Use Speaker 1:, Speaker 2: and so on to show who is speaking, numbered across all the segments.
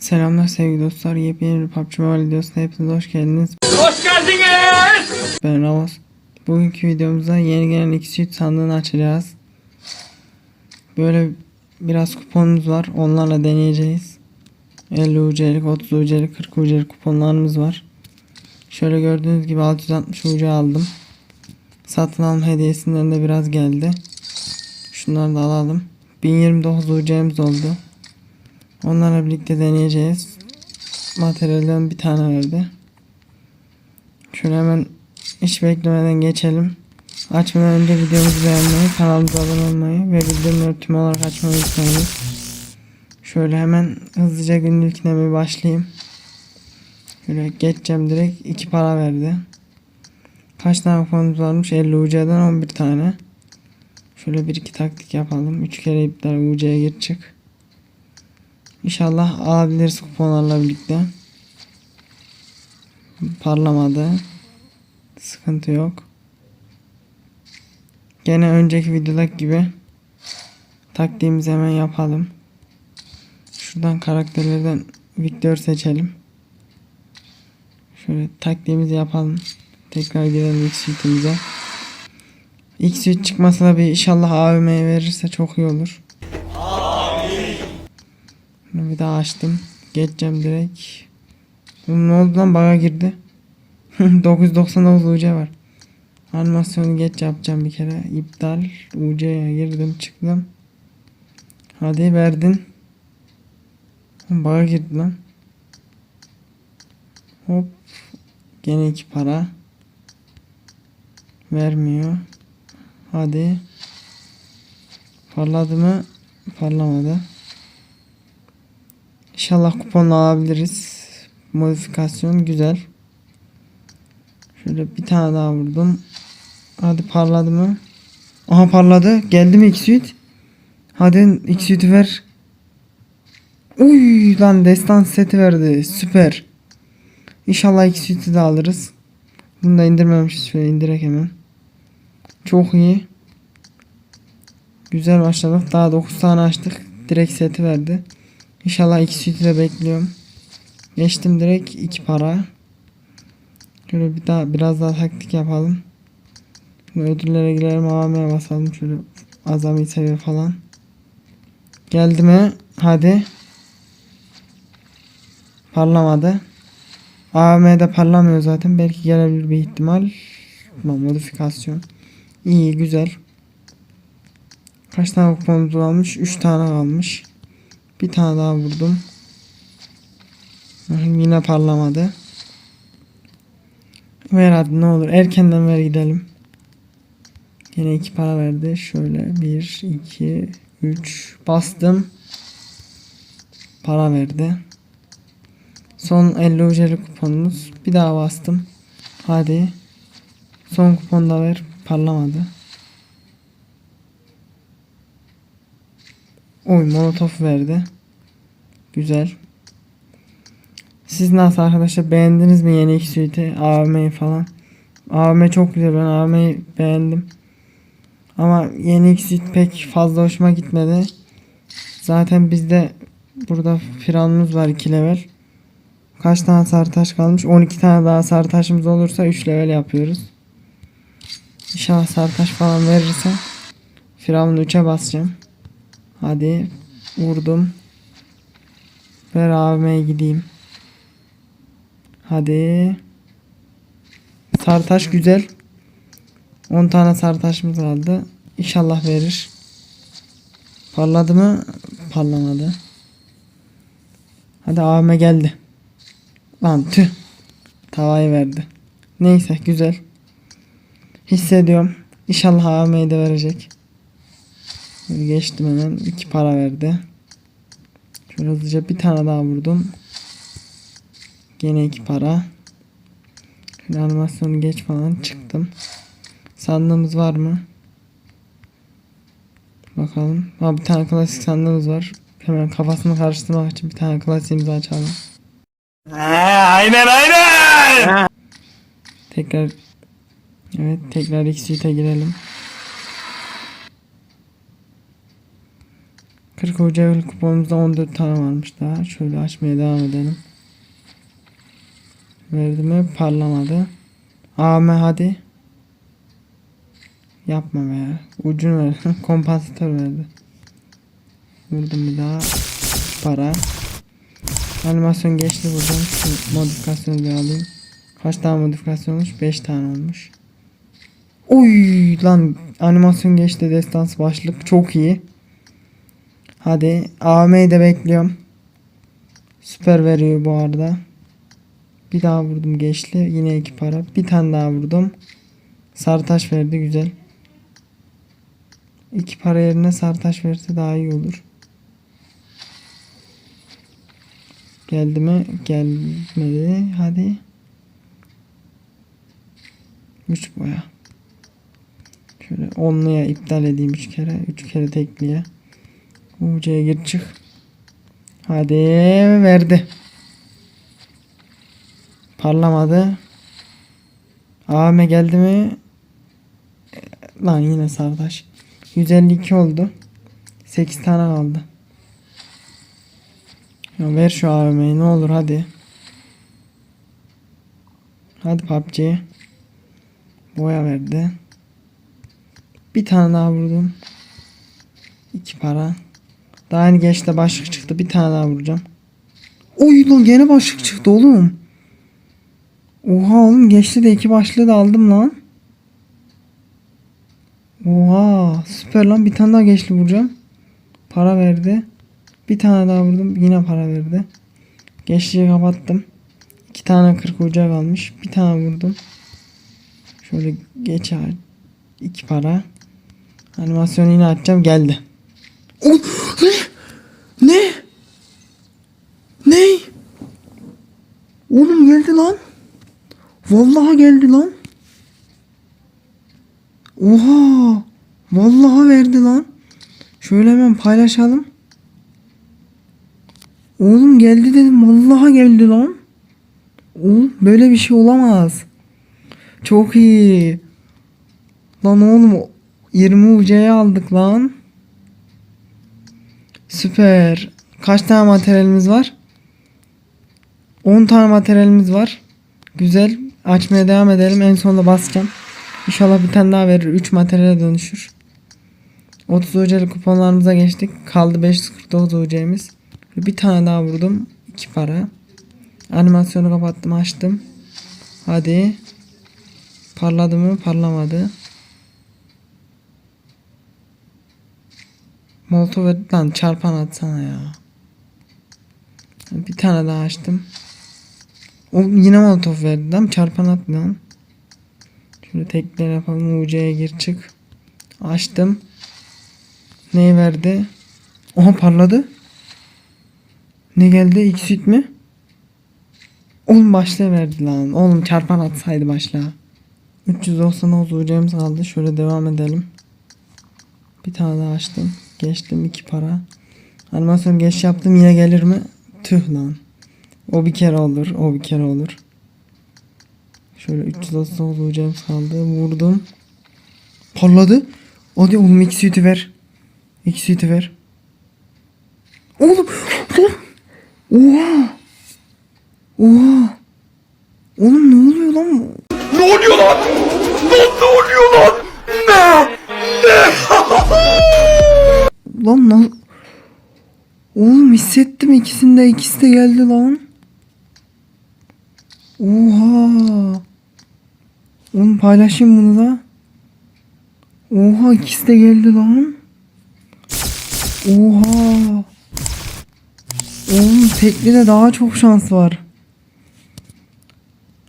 Speaker 1: Selamlar sevgili dostlar. Yepyeni bir PUBG Mobile videosuna hepiniz hoş geldiniz.
Speaker 2: Hoş geldiniz.
Speaker 1: Ben Ramos. Bugünkü videomuzda yeni gelen X3 sandığını açacağız. Böyle biraz kuponumuz var. Onlarla deneyeceğiz. 50 UC'lik, 30 UC'lik, 40 UC'lik kuponlarımız var. Şöyle gördüğünüz gibi 660 UC aldım. Satın alma hediyesinden de biraz geldi. Şunları da alalım. 1029 UC'miz oldu. Onlarla birlikte deneyeceğiz. Materyalden bir tane verdi. Şöyle hemen hiç beklemeden geçelim. Açmadan önce videomuzu beğenmeyi, kanalımıza abone olmayı ve bildirimleri tüm olarak açmayı unutmayınız. Şöyle hemen hızlıca günlüküne bir başlayayım. Şöyle geçeceğim direkt. iki para verdi. Kaç tane kuponumuz varmış? 50 UC'den 11 tane. Şöyle bir iki taktik yapalım. 3 kere iptal UC'ye gir çık. İnşallah alabiliriz kuponlarla birlikte. Parlamadı. Sıkıntı yok. Gene önceki videodaki gibi taktiğimizi hemen yapalım. Şuradan karakterlerden Victor seçelim. Şöyle taktiğimizi yapalım. Tekrar girelim X suite'imize. X suite çıkmasa da bir inşallah AVM'ye verirse çok iyi olur. Bunu bir daha açtım. Geçeceğim direkt. Ne oldu lan baga girdi. 999 UC var. Animasyonu geç yapacağım bir kere. İptal. UC'ye girdim çıktım. Hadi verdin. Baga girdi lan. Hop. Gene iki para. Vermiyor. Hadi. Parladı mı? Parlamadı. İnşallah kuponla alabiliriz. Modifikasyon güzel. Şöyle bir tane daha vurdum. Hadi parladı mı? Aha parladı. Geldi mi X-Suite? Hadi X-Suite'i ver. Uy lan destan seti verdi. Süper. İnşallah X-Suite'i de alırız. Bunu da indirmemişiz. Şöyle indirek hemen. Çok iyi. Güzel başladık. Daha 9 tane açtık. Direkt seti verdi. İnşallah iki sütü de bekliyorum. Geçtim direkt iki para. Şöyle bir daha biraz daha taktik yapalım. Şimdi ödüllere girelim AVM'ye basalım şöyle azami seviye falan. Geldi mi? Hadi. Parlamadı. AVM'de parlamıyor zaten. Belki gelebilir bir ihtimal. Modifikasyon. İyi güzel. Kaç tane kuponumuz almış? 3 tane kalmış. Bir tane daha vurdum. Yine parlamadı. Ver hadi ne olur. Erkenden ver gidelim. Yine iki para verdi. Şöyle bir, iki, üç. Bastım. Para verdi. Son 50 UC'li kuponumuz. Bir daha bastım. Hadi. Son kuponu da ver. Parlamadı. Oy molotof verdi. Güzel. Siz nasıl arkadaşlar beğendiniz mi yeni iki suite'i AVM'yi falan? AVM çok güzel ben AVM'yi beğendim. Ama yeni iki suite pek fazla hoşuma gitmedi. Zaten bizde burada firanımız var 2 level. Kaç tane sarı taş kalmış? 12 tane daha sarı taşımız olursa 3 level yapıyoruz. İnşallah sarı taş falan verirse Firavun'u 3'e basacağım. Hadi vurdum. Ver abime gideyim. Hadi. Sartaş güzel. 10 tane sartaşımız kaldı. İnşallah verir. Parladı mı? Parlamadı. Hadi abime geldi. Lan tüh. Tavayı verdi. Neyse güzel. Hissediyorum. İnşallah AVM'yi de verecek. Geçtim hemen. iki para verdi. Şöyle hızlıca bir tane daha vurdum. Gene iki para. Şöyle animasyonu geç falan çıktım. Sandığımız var mı? Bakalım. Ha bir tane klasik sandığımız var. Hemen kafasını karıştırmak için bir tane klasiğimizi açalım.
Speaker 2: aynen aynen.
Speaker 1: Tekrar Evet tekrar X-Suite'e girelim. 40 Ocak kuponumuzda 14 tane varmış daha. Şöyle açmaya devam edelim. Verdi mi? Parlamadı. AM hadi. Yapma be. Ucunu ver. Kompansatör verdi. Vurdum bir daha. Para. Animasyon geçti buradan. Şu modifikasyonu bir alayım. Kaç tane modifikasyon olmuş? 5 tane olmuş. Oy lan animasyon geçti destans başlık çok iyi. Hadi AVM'yi de bekliyorum. Süper veriyor bu arada. Bir daha vurdum geçti. Yine iki para. Bir tane daha vurdum. Sarı taş verdi güzel. İki para yerine sarı taş verse daha iyi olur. Geldi mi? Gelmedi. Hadi. Üç boya. Şöyle onluya iptal edeyim üç kere. Üç kere tekliye. UC'ye gir çık. Hadi verdi. Parlamadı. AM geldi mi? Lan yine sardaş. 152 oldu. 8 tane kaldı. Ya ver şu AVM'yi ne olur hadi. Hadi PUBG. Boya verdi. Bir tane daha vurdum. İki para. Daha yeni geçti başlık çıktı. Bir tane daha vuracağım. Oy lan gene başlık çıktı oğlum. Oha oğlum geçti de iki başlığı da aldım lan. Oha süper lan bir tane daha geçti vuracağım. Para verdi. Bir tane daha vurdum yine para verdi. Geçliği kapattım. İki tane kırk uca kalmış. Bir tane vurdum. Şöyle geç. İki para. Animasyonu yine açacağım geldi. O, ne? Ne? Ne? Oğlum geldi lan. Vallahi geldi lan. Oha. Vallahi verdi lan. Şöyle hemen paylaşalım. Oğlum geldi dedim. Vallahi geldi lan. Oğlum böyle bir şey olamaz. Çok iyi. Lan oğlum 20 UC'ye aldık lan. Süper. Kaç tane materyalimiz var? 10 tane materyalimiz var. Güzel. Açmaya devam edelim. En sonunda basacağım. İnşallah bir tane daha verir. 3 materyale dönüşür. 30 UC'lik kuponlarımıza geçtik. Kaldı 549 UC'miz. Bir tane daha vurdum. 2 para. Animasyonu kapattım açtım. Hadi. Parladı mı? Parlamadı. Molotov lan çarpan atsana ya. Bir tane daha açtım. O yine molotof verdi lan çarpan at lan. Şöyle tekrar yapalım. UC'ye gir çık. Açtım. Neyi verdi? Oha parladı. Ne geldi? X mi? Oğlum başla verdi lan. Oğlum çarpan atsaydı başla. 399 UC'miz kaldı. Şöyle devam edelim. Bir tane daha açtım. Geçtim iki para. Animasyon geç yaptım yine gelir mi? Tüh lan. O bir kere olur. O bir kere olur. Şöyle 339 UC'miz kaldı. Vurdum. Parladı. Hadi oğlum iki sütü ver. İki sütü ver. Oğlum. Oha. Oha. Oğlum ne oluyor lan?
Speaker 2: Ne oluyor lan? Ne, ne oluyor lan? Ne?
Speaker 1: Lan lan. Oğlum hissettim ikisinde ikisi de geldi lan. Oha. Oğlum paylaşayım bunu da. Oha ikisi de geldi lan. Oha. Oğlum tekli de daha çok şans var.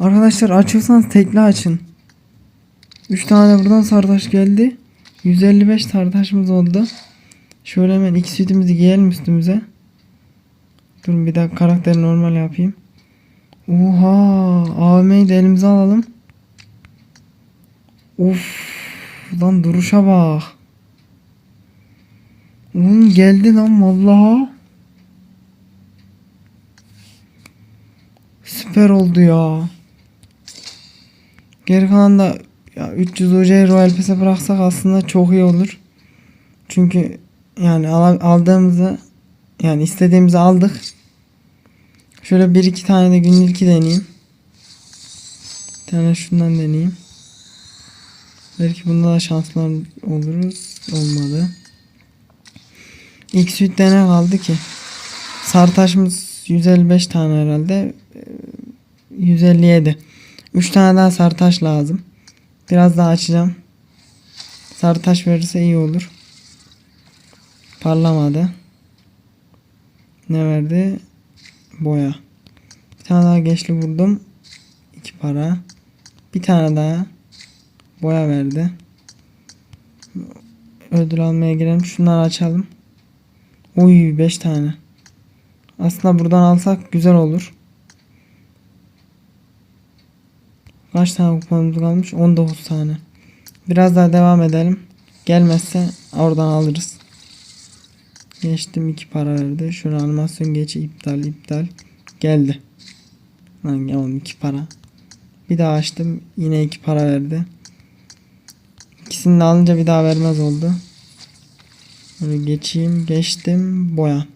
Speaker 1: Arkadaşlar açıyorsanız tekli açın. 3 tane buradan sardaş geldi. 155 sardaşımız oldu. Şöyle hemen iki sütümüzü giyelim üstümüze. Durun bir dakika karakteri normal yapayım. Oha AVM'yi de elimize alalım. Of lan duruşa bak. Oğlum geldi lan vallahi. Süper oldu ya. Geri kalan da ya 300 UC Royal Pass'e bıraksak aslında çok iyi olur. Çünkü yani al- aldığımızı yani istediğimizi aldık. Şöyle bir iki tane de günlük deneyeyim. Bir tane şundan deneyeyim. Belki bunda da şanslı oluruz. Olmadı. İlk sütte ne kaldı ki? Sartaşımız 155 tane herhalde. Ee, 157. 3 tane daha sartaş lazım. Biraz daha açacağım. Sartaş verirse iyi olur. Parlamadı. Ne verdi? Boya. Bir tane daha geçli vurdum. 2 para. Bir tane daha boya verdi. Ödül almaya girelim. Şunları açalım. Uy 5 tane. Aslında buradan alsak güzel olur. Kaç tane kuponumuz kalmış? 19 tane. Biraz daha devam edelim. Gelmezse oradan alırız. Geçtim 2 para verdi. Şöyle animasyon geçi iptal iptal. Geldi. Lan oğlum 2 para. Bir daha açtım. Yine 2 para verdi. İkisini de alınca bir daha vermez oldu. Böyle geçeyim. Geçtim. Boya.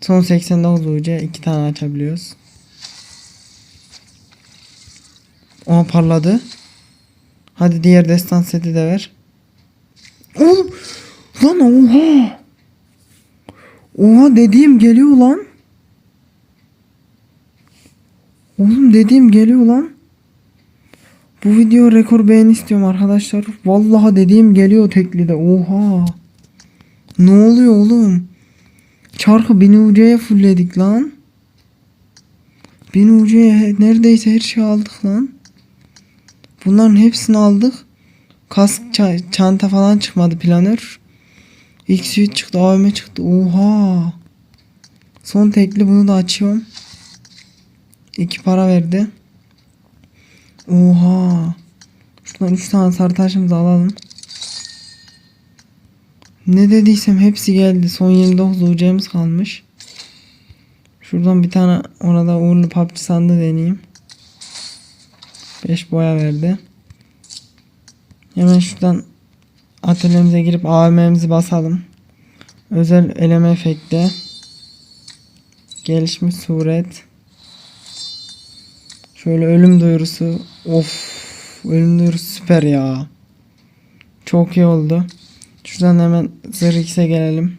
Speaker 1: Son 89 UC 2 tane açabiliyoruz. Ona parladı. Hadi diğer destan seti de ver. Oğlum. Lan oha. Oha dediğim geliyor lan. Oğlum dediğim geliyor lan. Bu video rekor beğeni istiyorum arkadaşlar. Vallahi dediğim geliyor tekli de. Oha. Ne oluyor oğlum? Çarkı 1000 UC'ye fullledik lan. 1000 UC'ye neredeyse her şeyi aldık lan. Bunların hepsini aldık. Kask ça- çanta falan çıkmadı planör. İlk suit çıktı AVM çıktı. Oha. Son tekli bunu da açıyorum. İki para verdi. Oha. Şuradan 3 tane sarı taşımızı alalım. Ne dediysem hepsi geldi. Son 29 UC'miz kalmış. Şuradan bir tane orada uğurlu PUBG sandığı deneyeyim. 5 boya verdi. Hemen şuradan atölyemize girip AVM'mizi basalım. Özel eleme efekti. Gelişmiş suret. Şöyle ölüm duyurusu. Of. Ölüm duyurusu süper ya. Çok iyi oldu. Şuradan hemen zırh X'e gelelim.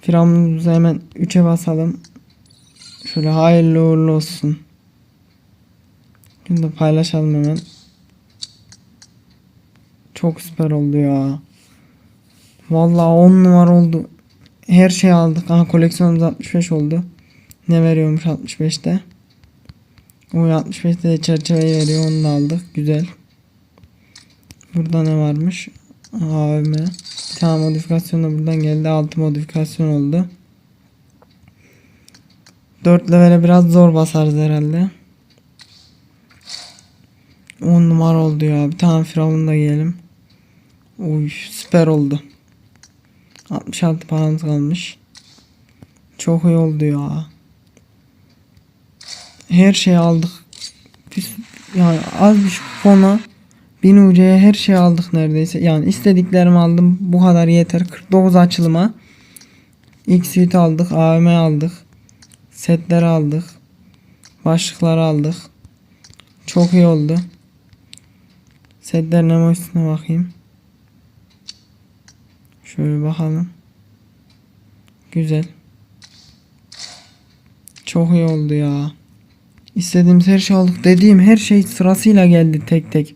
Speaker 1: Firavunumuzu hemen 3'e basalım. Şöyle hayırlı uğurlu olsun. Şimdi paylaşalım hemen. Çok süper oldu ya. Vallahi 10 numara oldu. Her şey aldık. Aha koleksiyonumuz 65 oldu. Ne veriyormuş 65'te? O 65'te de çerçeveyi veriyor. Onu da aldık. Güzel. Burada ne varmış? AVM. Bir tane modifikasyon da buradan geldi. 6 modifikasyon oldu. 4 levele biraz zor basarız herhalde. 10 numara oldu ya. Bir tane firavun da giyelim. Uy süper oldu. 66 paramız kalmış. Çok iyi oldu ya. Her şeyi aldık. Biz, yani az bir kupona 1000 UC'ye her şeyi aldık neredeyse. Yani istediklerimi aldım. Bu kadar yeter. 49 açılıma. İlk suite aldık. AVM aldık. Setleri aldık. Başlıkları aldık. Çok iyi oldu. Setlerin emojisine bakayım. Şöyle bakalım. Güzel. Çok iyi oldu ya. İstediğimiz her şey aldık. Dediğim her şey sırasıyla geldi tek tek.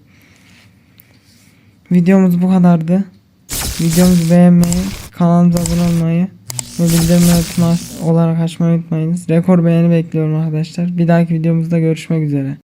Speaker 1: Videomuz bu kadardı. Videomuzu beğenmeyi, kanalımıza abone olmayı ve bildirimleri tüm olarak açmayı unutmayınız. Rekor beğeni bekliyorum arkadaşlar. Bir dahaki videomuzda görüşmek üzere.